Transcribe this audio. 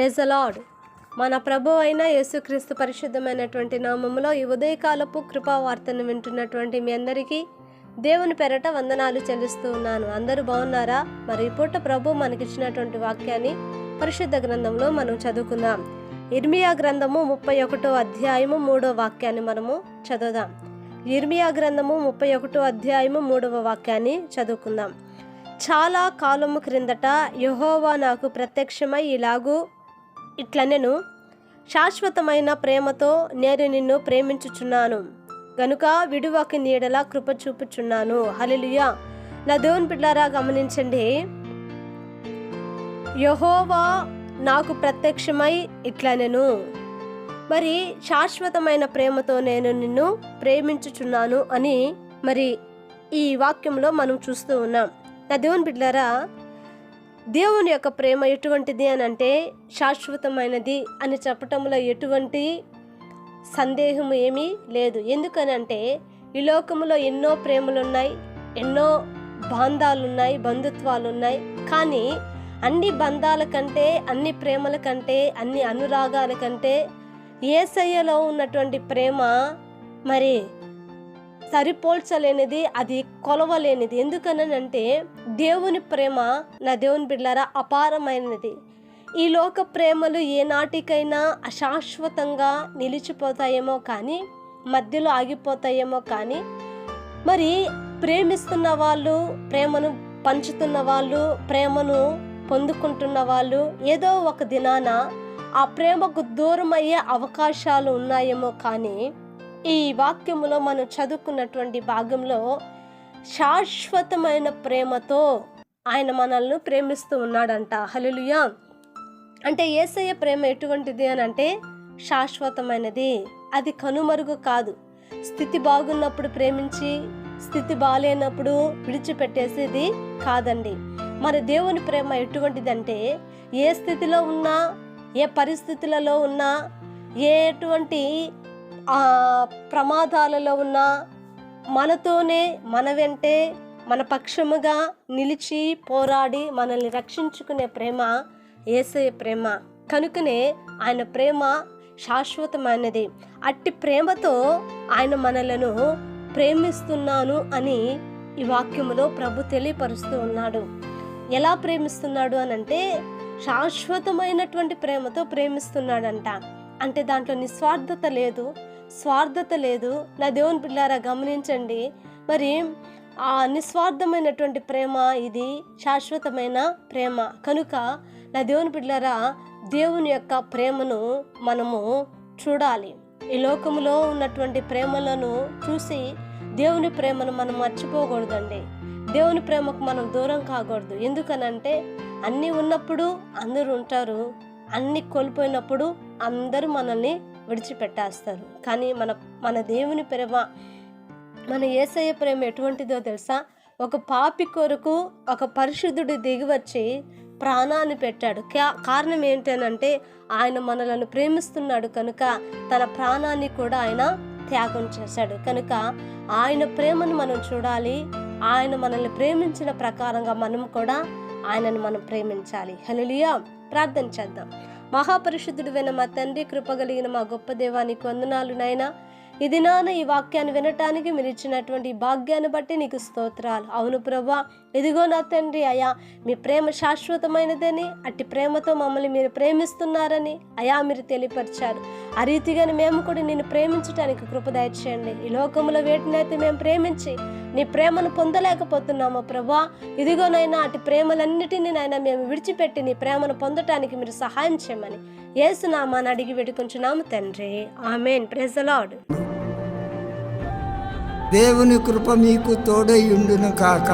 Praise అలాడ్ మన ప్రభు అయిన యేసుక్రీస్తు పరిశుద్ధమైనటువంటి నామములో ఈ ఉదయకాలపు కృపావార్తను వింటున్నటువంటి మీ అందరికీ దేవుని పెరట వందనాలు చెల్లిస్తూ ఉన్నాను. అందరూ బాగున్నారా? మరి పూట ప్రభు మనకిచ్చినటువంటి వాక్యాన్ని పరిశుద్ధ గ్రంథంలో మనం చదువుకుందాం. ఇర్మియా గ్రంథము ముప్పై ఒకటో అధ్యాయము మూడో వాక్యాన్ని మనము చదువుదాం. ఇర్మియా గ్రంథము ముప్పై ఒకటో అధ్యాయము మూడవ వాక్యాన్ని చదువుకుందాం. చాలా కాలము క్రిందట యహోవా నాకు ప్రత్యక్షమై ఇలాగూ ఇట్లనెను శాశ్వతమైన ప్రేమతో నేను నిన్ను ప్రేమించుచున్నాను. గనుక విడువకి నీడలా కృప చూపుచున్నాను. హలిలుయా నా దేవుని బిడ్డారా గమనించండి. యహోవా నాకు ప్రత్యక్షమై ఇట్లా నేను. మరి శాశ్వతమైన ప్రేమతో నేను నిన్ను ప్రేమించుచున్నాను అని మరి ఈ వాక్యంలో మనం చూస్తూ ఉన్నాం. నా దేవుని బిడ్డారా దేవుని యొక్క ప్రేమ ఎటువంటిది అని అంటే శాశ్వతమైనది అని చెప్పటంలో ఎటువంటి సందేహం ఏమీ లేదు. ఎందుకనంటే ఈ లోకంలో ఎన్నో ప్రేమలు ఉన్నాయి ఎన్నో బాంధాలు ఉన్నాయి బంధుత్వాలు ఉన్నాయి కానీ అన్ని బంధాల కంటే అన్ని ప్రేమల కంటే అన్ని అనురాగాల కంటే ఏసయ్యలో ఉన్నటువంటి ప్రేమ మరి సరిపోల్చలేనిది అది కొలవలేనిది. ఎందుకనంటే దేవుని ప్రేమ నా దేవుని బిడ్డారా అపారమైనది. ఈ లోక ప్రేమలు ఏనాటికైనా అశాశ్వతంగా నిలిచిపోతాయేమో కానీ మధ్యలో ఆగిపోతాయేమో కానీ మరి ప్రేమిస్తున్న వాళ్ళు ప్రేమను పంచుతున్న వాళ్ళు ప్రేమను పొందుకుంటున్న వాళ్ళు ఏదో ఒక దినాన ఆ ప్రేమకు దూరం అయ్యే అవకాశాలు ఉన్నాయేమో కానీ ఈ వాక్యములో మనం చదువుకున్నటువంటి భాగంలో శాశ్వతమైన ప్రేమతో ఆయన మనల్ని ప్రేమిస్తూ ఉన్నాడంట. హలులుయా అంటే ఏసయ్య ప్రేమ ఎటువంటిది అని అంటే శాశ్వతమైనది. అది కనుమరుగు కాదు. స్థితి బాగున్నప్పుడు ప్రేమించి స్థితి బాగాలేనప్పుడు విడిచిపెట్టేసేది కాదండి. మరి దేవుని ప్రేమ ఎటువంటిదంటే ఏ స్థితిలో ఉన్నా ఏ పరిస్థితులలో ఉన్నా ఏ ఎటువంటి ప్రమాదాలలో ఉన్న మనతోనే మన వెంటే మన పక్షముగా నిలిచి పోరాడి మనల్ని రక్షించుకునే ప్రేమ ఏసయ ప్రేమ. కనుకనే ఆయన ప్రేమ శాశ్వతమైనది. అట్టి ప్రేమతో ఆయన మనలను ప్రేమిస్తున్నాను అని ఈ వాక్యములో ప్రభు తెలియపరుస్తూ ఉన్నాడు. ఎలా ప్రేమిస్తున్నాడు అని అంటే శాశ్వతమైనటువంటి ప్రేమతో ప్రేమిస్తున్నాడంట. అంటే దాంట్లో నిస్వార్థత లేదు. స్వార్థత లేదు. నా దేవుని పిల్లారా గమనించండి. మరి ఆ నిస్వార్థమైనటువంటి ప్రేమ ఇది శాశ్వతమైన ప్రేమ. కనుక నా దేవుని పిల్లారా దేవుని యొక్క ప్రేమను మనము చూడాలి. ఈ లోకములో ఉన్నటువంటి ప్రేమలను చూసి దేవుని ప్రేమను మనం మర్చిపోకూడదండి. దేవుని ప్రేమకు మనం దూరం కాకూడదు. ఎందుకనంటే అన్నీ ఉన్నప్పుడు అందరూ ఉంటారు. అన్నీ కోల్పోయినప్పుడు అందరూ మనల్ని విడిచిపెట్టేస్తారు. కానీ మన మన దేవుని ప్రేమ మన ఏసయ్య ప్రేమ ఎటువంటిదో తెలుసా? ఒక పాపి కొరకు ఒక పరిశుద్ధుడు దిగి వచ్చి ప్రాణాన్ని పెట్టాడు. కారణం ఏంటనంటే ఆయన మనలను ప్రేమిస్తున్నాడు కనుక తన ప్రాణాన్ని కూడా ఆయన త్యాగం చేశాడు. కనుక ఆయన ప్రేమను మనం చూడాలి. ఆయన మనల్ని ప్రేమించిన ప్రకారంగా మనం కూడా ఆయనను మనం ప్రేమించాలి. హలియా ప్రార్థన చేద్దాం. మహాపరిశుద్ధుడువైన మా తండ్రి కృపగలిగిన మా గొప్ప దేవానికి వందనాలు నాయనా. ఇది నాన్న ఈ వాక్యాన్ని వినటానికి మీరు ఇచ్చినటువంటి భాగ్యాన్ని బట్టి నీకు స్తోత్రాలు. అవును ప్రభా ఇదిగో నా తండ్రి అయా మీ ప్రేమ శాశ్వతమైనదని అట్టి ప్రేమతో మమ్మల్ని మీరు ప్రేమిస్తున్నారని అయా మీరు తెలియపరిచారు. ఆ రీతిగానే మేము కూడా నేను ప్రేమించడానికి కృప దయచేయండి. ఈ లోకంలో వేటినైతే మేము ప్రేమించి నీ ప్రేమను పొందలేకపోతున్నామో ప్రభా? ఇదిగోనైనా అటు ప్రేమలన్నిటినీ నైనా మేము విడిచిపెట్టి నీ ప్రేమను పొందటానికి మీరు సహాయం చేయమని ఏసునామాని అడిగి వేడుకుంటున్నాము తండ్రి. ఆమెన్. ప్రెజ్ దేవుని కృప మీకు తోడై ఉండును కాక.